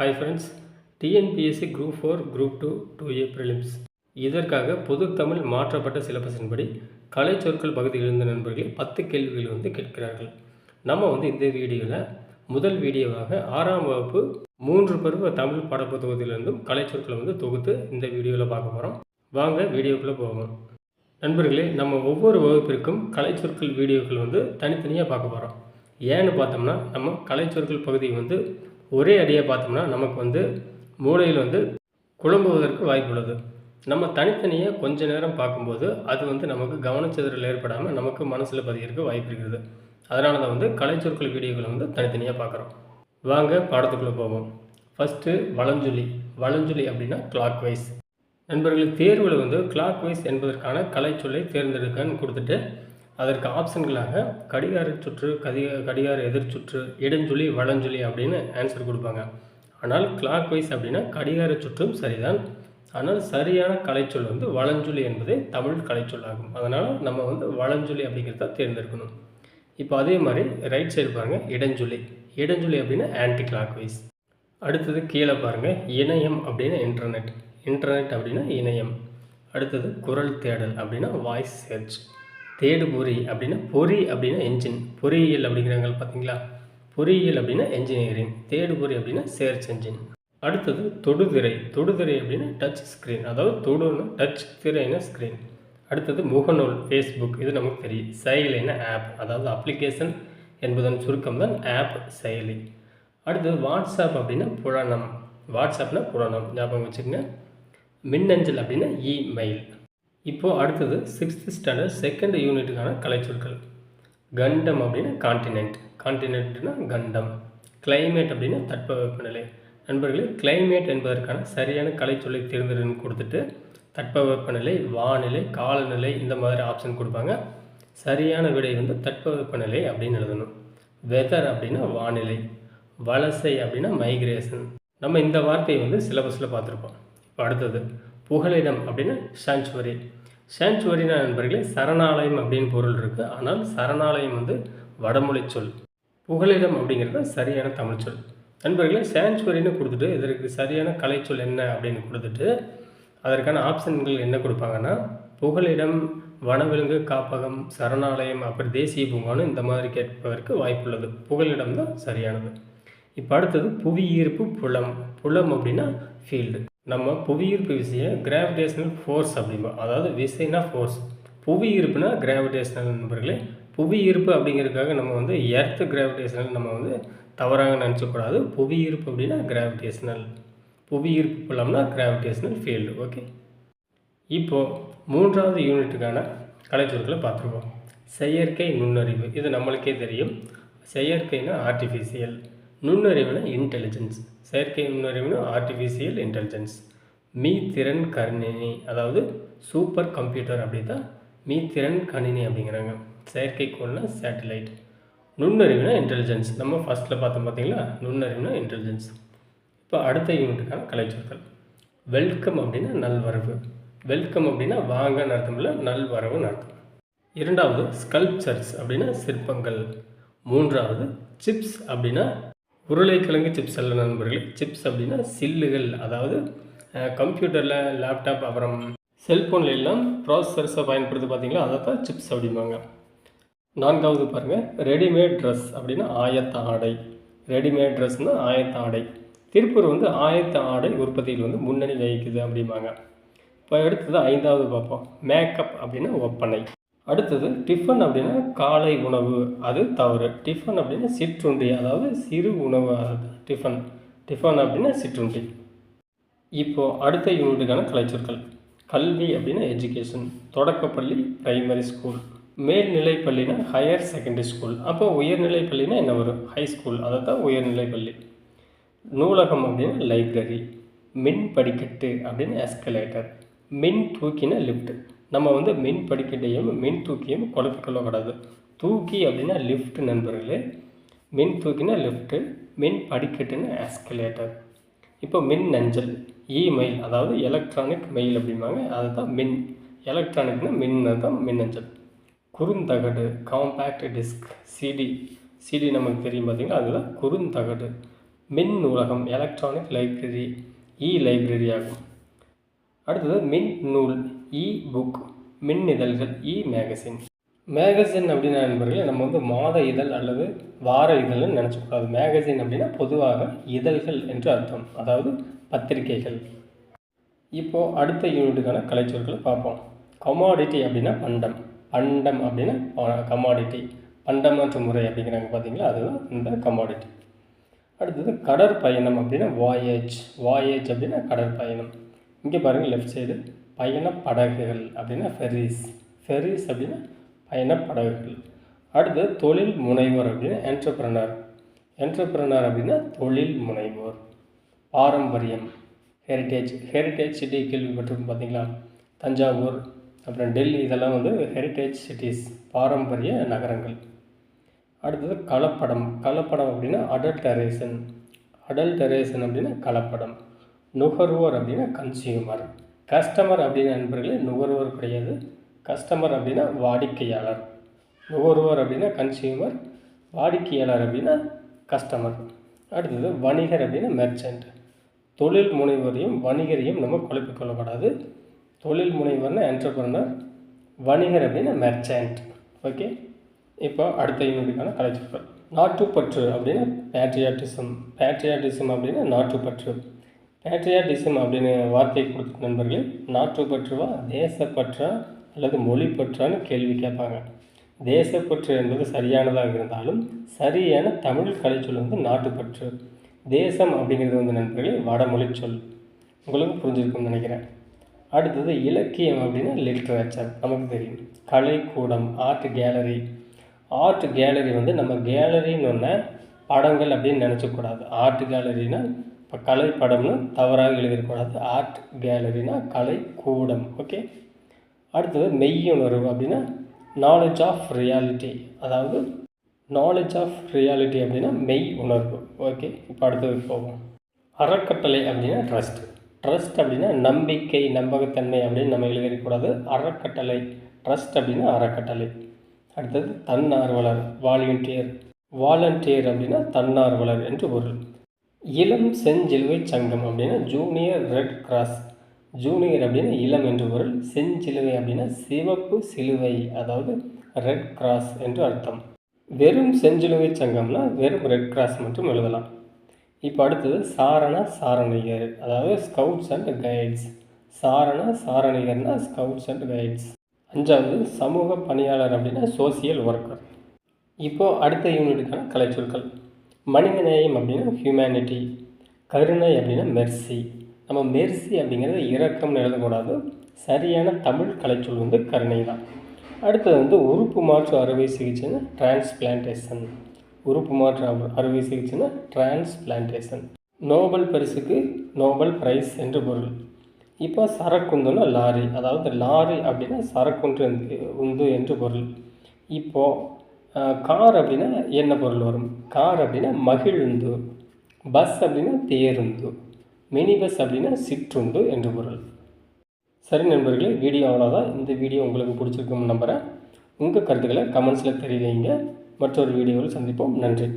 Hi friends TNPSC group four group two two A prelims இதற்காக பொது தமிழ் மாற்றப்பட்ட சிலபஸின்படி கலை சொற்கள் பகுதியில் இருந்த நண்பர்களை பத்து கேள்விகள் வந்து கேட்கிறார்கள். நம்ம வந்து இந்த வீடியோவில் முதல் வீடியோவாக ஆறாம் வகுப்பு மூன்று பருவ தமிழ் பாடப்புத்தகத்திலிருந்தும் கலை சொற்களை வந்து தொகுத்து இந்த வீடியோவில் பார்க்க போகிறோம் வாங்க வீடியோக்குள்ளே போவோம். நண்பர்களே நம்ம ஒவ்வொரு வகுப்பிற்கும் கலை சொற்கள் வீடியோக்கள் வந்து தனித்தனியாக பார்க்க போகிறோம் ஏன்னு பார்த்தோம்னா நம்ம கலை சொற்கள் பகுதியை வந்து ஒரே அடியாக பார்த்தோம்னா நமக்கு வந்து மூளையில் வந்து குழம்புவதற்கு வாய்ப்புள்ளது. நம்ம தனித்தனியாக கொஞ்ச நேரம் பார்க்கும்போது அது வந்து நமக்கு கவனச்சிதறல் ஏற்படாமல் நமக்கு மனசில் பதிகிறதுக்கு வாய்ப்பு இருக்கிறது அதனால தான் வந்து கலைச்சொற்கள் வீடியோக்களை வந்து தனித்தனியாக பார்க்குறோம். வாங்க பாடத்துக்குள்ளே போவோம். ஃபஸ்ட்டு வளஞ்சொலி வளஞ்சொலி அப்படின்னா கிளாக் வைஸ் நண்பர்கள் தேர்வில் வந்து கிளாக் வைஸ் என்பதற்கான கலைச்சொல்லை தேர்ந்தெடுக்கன்னு கொடுத்துட்டு அதற்கு ஆப்ஷன்களாக கடிகார சுற்று கதி கடிகார எதிர்ச்சுற்று இடஞ்சொலி வளஞ்சொலி அப்படின்னு ஆன்சர் கொடுப்பாங்க. ஆனால் கிளாக் வைஸ் அப்படின்னா கடிகார சுற்றும் சரிதான். ஆனால் சரியான கலைச்சொல் வந்து வளஞ்சொலி என்பதே தமிழ் கலைச்சொல் ஆகும். அதனால் நம்ம வந்து வளஞ்சொலி அப்படிங்கிறத தேர்ந்தெடுக்கணும். இப்போ அதே மாதிரி ரைட் சைடு பாருங்கள் இடஞ்சொலி. இடஞ்சொலி அப்படின்னா ஆன்டி கிளாக் வைஸ் அடுத்தது கீழே பாருங்கள் இணையம் அப்படின்னா இன்டர்நெட் இன்டர்நெட் அப்படின்னா இணையம். அடுத்தது குரல் தேடல் அப்படின்னா வாய்ஸ் சர்ச் தேடு பொறி அப்படின்னா பொறி அப்படின்னா என்ஜின் பொறியியல் அப்படிங்கிறாங்க பார்த்தீங்களா? பொறியியல் அப்படின்னா என்ஜினியரிங் தேடு பொறி அப்படின்னா சேர்ச் என்ஜின் அடுத்தது தொடுதிரை. தொடுதிரை அப்படின்னா டச் ஸ்க்ரீன் அதாவது தொடுன்னு டச் திரைன்னா ஸ்க்ரீன் அடுத்தது முகநூல் ஃபேஸ்புக் இது நமக்கு தெரியும். செயலின்னா ஆப் அதாவது அப்ளிகேஷன் என்பதன் சுருக்கம் தான் ஆப் செயலி. அடுத்தது வாட்ஸ்அப் அப்படின்னா புலனம் வாட்ஸ்அப்னா புலனம் ஞாபகம் வச்சுக்கோங்க. மின்னஞ்சல் அப்படின்னா இமெயில் இப்போது அடுத்தது சிக்ஸ்த் ஸ்டாண்டர்ட் செகண்ட் யூனிட்டுக்கான கலைச்சொற்கள். கண்டம் அப்படின்னா காண்டினென்ட் காண்டினென்ட்னா கண்டம். கிளைமேட் அப்படின்னா தட்பவெப்பநிலை. நண்பர்களே கிளைமேட் என்பதற்கான சரியான கலைச்சொல்லை தேர்ந்தெடுன்னு கொடுத்துட்டு தட்பவெப்பநிலை வானிலை காலநிலை இந்த மாதிரி ஆப்ஷன் கொடுப்பாங்க. சரியான விடை வந்து தட்பவெப்பநிலை அப்படின்னு எழுதணும். வெதர் அப்படின்னா வானிலை. வலசை அப்படின்னா மைக்ரேஷன் நம்ம இந்த வார்த்தையை வந்து சிலபஸில் பார்த்துருப்போம். இப்போ அடுத்தது புகலிடம் அப்படின்னா சாஞ்சுவரி சாஞ்சுவரினா நண்பர்களே சரணாலயம் அப்படின்னு பொருள் இருக்குது ஆனால் சரணாலயம் வந்து வடமொழி சொல். புகலிடம் அப்படிங்கிறது சரியான தமிழ் சொல். நண்பர்களே சாஞ்சுவரின்னு கொடுத்துட்டு இதற்கு சரியான கலைச்சொல் என்ன அப்படின்னு கொடுத்துட்டு அதற்கான ஆப்ஷன்கள் என்ன கொடுப்பாங்கன்னா புகலிடம் வனவிலங்கு காப்பகம் சரணாலயம் அப்புறம் தேசிய பூங்கான்னு இந்த மாதிரி கேட்பதற்கு வாய்ப்புள்ளது. புகலிடம் தான் சரியானது. இப்போ அடுத்தது புவியீர்ப்பு புலம். புலம் அப்படின்னா ஃபீல்டு நம்ம புவியீர்ப்பு விசையை கிராவிடேஷனல் ஃபோர்ஸ் அப்படிம்போம் அதாவது விசைனா ஃபோர்ஸ் புவி ஈர்ப்புனா கிராவிடேஷனல் நண்பர்களே புவி ஈர்ப்பு அப்படிங்கிறதுக்காக நம்ம வந்து எர்த் கிராவிடேஷனல் நம்ம வந்து தவறாக நினச்சக்கூடாது புவி ஈர்ப்பு அப்படின்னா கிராவிடேஷனல் புவி ஈர்ப்பு போலாம்னா கிராவிடேஷனல் ஃபீல்டு ஓகே இப்போது மூன்றாவது யூனிட்டுக்கான கலைச்சொற்களை பார்த்துருவோம் செயற்கை நுண்ணறிவு. இது நம்மளுக்கே தெரியும். செயற்கைனா ஆர்டிஃபிஷியல் நுண்ணறிவுனா இன்டெலிஜென்ஸ் செயற்கை நுண்ணறிவுனா ஆர்டிஃபிஷியல் இன்டெலிஜென்ஸ் மீ திறன் கணினி அதாவது சூப்பர் கம்ப்யூட்டர் அப்படி தான் மீ திறன் கணினி அப்படிங்கிறாங்க. செயற்கைக்கோள்னா சேட்டலைட் நுண்ணறிவுனா இன்டெலிஜென்ஸ் நம்ம ஃபஸ்ட்டில் பார்த்தோம் பார்த்தீங்களா? நுண்ணறிவுனா இன்டெலிஜென்ஸ் இப்போ அடுத்த யூனிட்டுக்கான கலைச்சொற்கள். வெல்கம் அப்படின்னா நல்வரவு. வெல்கம் அப்படின்னா வாங்கன்னு அர்த்தம் இல்லை நல்வரவுன்னு அர்த்தம். இரண்டாவது ஸ்கல்ப்சர்ஸ் அப்படின்னா சிற்பங்கள். மூன்றாவது சிப்ஸ் அப்படின்னா உருளைக்கிழங்கு சிப்ஸ் அல்ல நண்பர்களே. சிப்ஸ் அப்படின்னா சில்லுகள் அதாவது கம்ப்யூட்டரில் லேப்டாப் அப்புறம் செல்ஃபோனில் எல்லாம் ப்ராசஸர்ஸை பயன்படுத்தி பார்த்தீங்களா? அதை தான் சிப்ஸ் அப்படிம்பாங்க. நான்காவது பாருங்கள் ரெடிமேட் ட்ரெஸ் அப்படின்னா ஆயத்த ஆடை. ரெடிமேட் ட்ரெஸ்னால் ஆயத்த ஆடை. திருப்பூர் வந்து ஆயத்த ஆடை உற்பத்தியில் வந்து முன்னணி வகிக்குது அப்படிம்பாங்க. இப்போ அடுத்தது ஐந்தாவது பார்ப்போம். மேக்கப் அப்படின்னா ஒப்பனை. அடுத்தது டிஃபன் அப்படின்னா காலை உணவு. அது தவறு. டிஃபன் அப்படின்னா சிற்றுண்டி. அதாவது சிறு உணவு டிஃபன் டிஃபன் அப்படின்னா சிற்றுண்டி. இப்போது அடுத்த யூனிட்டுக்கான கலைச்சொற்கள். கல்வி அப்படின்னா எஜுகேஷன் தொடக்கப்பள்ளி பிரைமரி ஸ்கூல் மேல்நிலை பள்ளினா ஹையர் செகண்டரி ஸ்கூல் அப்போ உயர்நிலை பள்ளினா என்ன வரும்? ஹை ஸ்கூல் அதை தான் உயர்நிலை பள்ளி. நூலகம் அப்படின்னா லைப்ரரி மின் படிக்கட்டு அப்படின்னு எஸ்கலேட்டர் மின் தூக்கினா லிஃப்ட்டு நம்ம வந்து மின் படிக்கட்டையும் மின் தூக்கியும் குழப்பிக்கொள்ளக்கூடாது தூக்கி அப்படின்னா லிஃப்ட் நண்பர்களே. மின் தூக்கினா லிஃப்ட்டு மின் படிக்கட்டுன்னா ஆஸ்கலேட்டர் இப்போ மின் அஞ்சல் இமெயில் அதாவது எலக்ட்ரானிக் மெயில் அப்படிம்பாங்க. அதுதான் மின் எலக்ட்ரானிக்னா மின் தான் மின் அஞ்சல் குறுந்தகடு காம்பேக்ட் டிஸ்க் சிடி சிடி நமக்கு தெரியும் பார்த்தீங்கன்னா அதுதான் குறுந்தகடு. மின் நூலகம் எலக்ட்ரானிக் லைப்ரரி இ லைப்ரரி ஆகும். அடுத்தது மின் நூல். இ புக் மின் இதழ்கள் இ மேகசின் மேகசின் அப்படின்னா நண்பர்களே நம்ம வந்து மாத இதழ் அல்லது வார இதழ்னு நினச்சக்கூடாது. மேகசின் அப்படின்னா பொதுவாக இதழ்கள் என்று அர்த்தம். அதாவது பத்திரிகைகள். இப்போது அடுத்த யூனிட்டுக்கான கலைச்சொற்களை பார்ப்போம். கமாடிட்டி அப்படின்னா பண்டம். பண்டம் அப்படின்னா கமாடிட்டி பண்டமாற்று முறை அப்படிங்கிறாங்க பார்த்தீங்களா? அதுதான் இந்த கமாடிட்டி அடுத்தது கடற்பயணம் அப்படின்னா வாயேஜ் வாயேஜ் அப்படின்னா கடற்பயணம். இங்கே பாருங்கள் லெஃப்ட் சைடு பயண படகுகள் அப்படின்னா ஃபெரிஸ் ஃபெரிஸ் அப்படின்னா பயண படகுகள் அடுத்து தொழில் முனைவர் அப்படின்னா என்டர்பிரனர் என்டர்பிரனர் அப்படின்னா தொழில் முனைவோர். பாரம்பரியம். ஹெரிட்டேஜ் ஹெரிட்டேஜ் சிட்டி கேள்விப்பட்டிருக்கும் பார்த்தீங்களா? தஞ்சாவூர் அப்புறம் டெல்லி இதெல்லாம் வந்து ஹெரிட்டேஜ் சிட்டிஸ் பாரம்பரிய நகரங்கள். அடுத்தது கலப்படம். கலப்படம் அப்படின்னா அடல்டரேஷன் அடல்டரேஷன் அப்படின்னா கலப்படம். நுகர்வோர் அப்படின்னா கன்சியூமர் கஸ்டமர் அப்படின்னு நண்பர்களே நுகர்வோர் கிடையாது. கஸ்டமர் அப்படின்னா வாடிக்கையாளர். நுகர்வோர் அப்படின்னா கன்சியூமர் வாடிக்கையாளர் அப்படின்னா கஸ்டமர் அடுத்தது வணிகர் அப்படின்னா மெர்ச்சன்ட் தொழில் முனைவரையும் வணிகரையும் நம்ம குழப்பிக் தொழில் முனைவர்னா என்டர்பிரனர் வணிகர் அப்படின்னா மெர்ச்சன்ட் ஓகே இப்போ அடுத்த யூனிட்டுக்கான கலைச்சொற்கள் நாட்டுப்பற்று அப்படின்னா பேட்ரியாட்டிசம் பேட்ரியாட்டிசம் அப்படின்னா நாட்டுப்பற்று. பேட்ரியாட்டிசம் அப்படின்னு வார்த்தை கொடுத்த நண்பர்களே நாட்டுப்பற்றுவா தேசப்பற்றா அல்லது மொழிப்பற்றான்னு கேள்வி கேட்பாங்க. தேசப்பற்று என்பது சரியானதாக இருந்தாலும் சரியான தமிழ் கலைச்சொல் வந்து நாட்டுப்பற்று தேசம் அப்படிங்கிறது வந்து நண்பர்களே வடமொழி சொல். உங்களுக்கு புரிஞ்சிருக்கும்னு நினைக்கிறேன். அடுத்தது இலக்கியம் அப்படின்னா லிட்ரேச்சர் நமக்கு தெரியும். கலைக்கூடம் ஆர்ட் கேலரி ஆர்ட் கேலரி வந்து நம்ம கேலரின்னு ஒன்று படங்கள் அப்படின்னு நினச்சக்கூடாது. ஆர்ட் கேலரினா இப்போ கலை படம்னு தவறாக எழுதிடக்கூடாது ஆர்ட் கேலரினா கலை கூடம் ஓகே அடுத்தது மெய்யுணர்வு அப்படின்னா நாலேஜ் ஆஃப் ரியாலிட்டி அதாவது நாலேஜ் ஆஃப் ரியாலிட்டி அப்படின்னா மெய் உணர்வு ஓகே இப்போ அடுத்தது போவோம். அறக்கட்டளை அப்படின்னா ட்ரஸ்ட் ட்ரஸ்ட் அப்படின்னா நம்பிக்கை நம்பகத்தன்மை அப்படின்னு நம்ம எழுதிடக்கூடாது அறக்கட்டளை. ட்ரஸ்ட் அப்படின்னா அறக்கட்டளை. அடுத்தது தன்னார்வலர் வாலண்டியர் வாலண்டியர் அப்படின்னா தன்னார்வலர் என்று பொருள். இளம் செஞ்சிலுவை சங்கம் அப்படின்னா ஜூனியர் ரெட் கிராஸ் ஜூனியர் அப்படின்னா இளம் என்று பொருள். செஞ்சிலுவை அப்படின்னா சிவப்பு சிலுவை அதாவது ரெட் கிராஸ் என்று அர்த்தம். வெறும் செஞ்சிலுவை சங்கம்னா வெறும் ரெட் கிராஸ் மட்டும் எழுதலாம். இப்போ அடுத்தது சாரண சாரணிகர் அதாவது ஸ்கவுட்ஸ் அண்ட் கைட்ஸ் சாரண சாரணிகர்னா ஸ்கவுட்ஸ் அண்ட் கைட்ஸ் அஞ்சாவது சமூக பணியாளர் அப்படின்னா சோசியல் ஒர்க்கர் இப்போது அடுத்த யூனிட்டுக்கான கலைச்சொற்கள். மனிதநேயம் அப்படின்னா ஹியூமனிட்டி கருணை அப்படின்னா மெர்சி நம்ம மெர்சி அப்படிங்கிறது இரக்கம்னு எழுதக்கூடாது. சரியான தமிழ் கலைச்சொல் வந்து கருணை தான். அடுத்தது வந்து உறுப்பு மாற்று அறுவை சிகிச்சைன்னா டிரான்ஸ்பிளான்டேஷன் உறுப்பு மாற்று அறுவை சிகிச்சைன்னா டிரான்ஸ்பிளான்டேஷன் நோபல் பரிசுக்கு நோபல் பிரைஸ் என்று பொருள். இப்போ சரக்குந்துன்னா லாரி அதாவது லாரி அப்படின்னா சரக்குன்று உந்து என்று பொருள். இப்போது கார் அப்படின்னா என்ன பொருள் வரும்? கார் அப்படின்னா மகிழுந்து பஸ் அப்படின்னா தேருந்து மினி பஸ் அப்படின்னா சிற்றுண்டு என்று பொருள். சரி நண்பர்களே வீடியோ அவ்வளோதான் இந்த வீடியோ உங்களுக்கு பிடிச்சிருக்கும் நம்புகிறேன் உங்கள் கருத்துக்களை கமெண்ட்ஸில் தெரிவிங்க. மற்றொரு வீடியோவில் சந்திப்போம். நன்றி.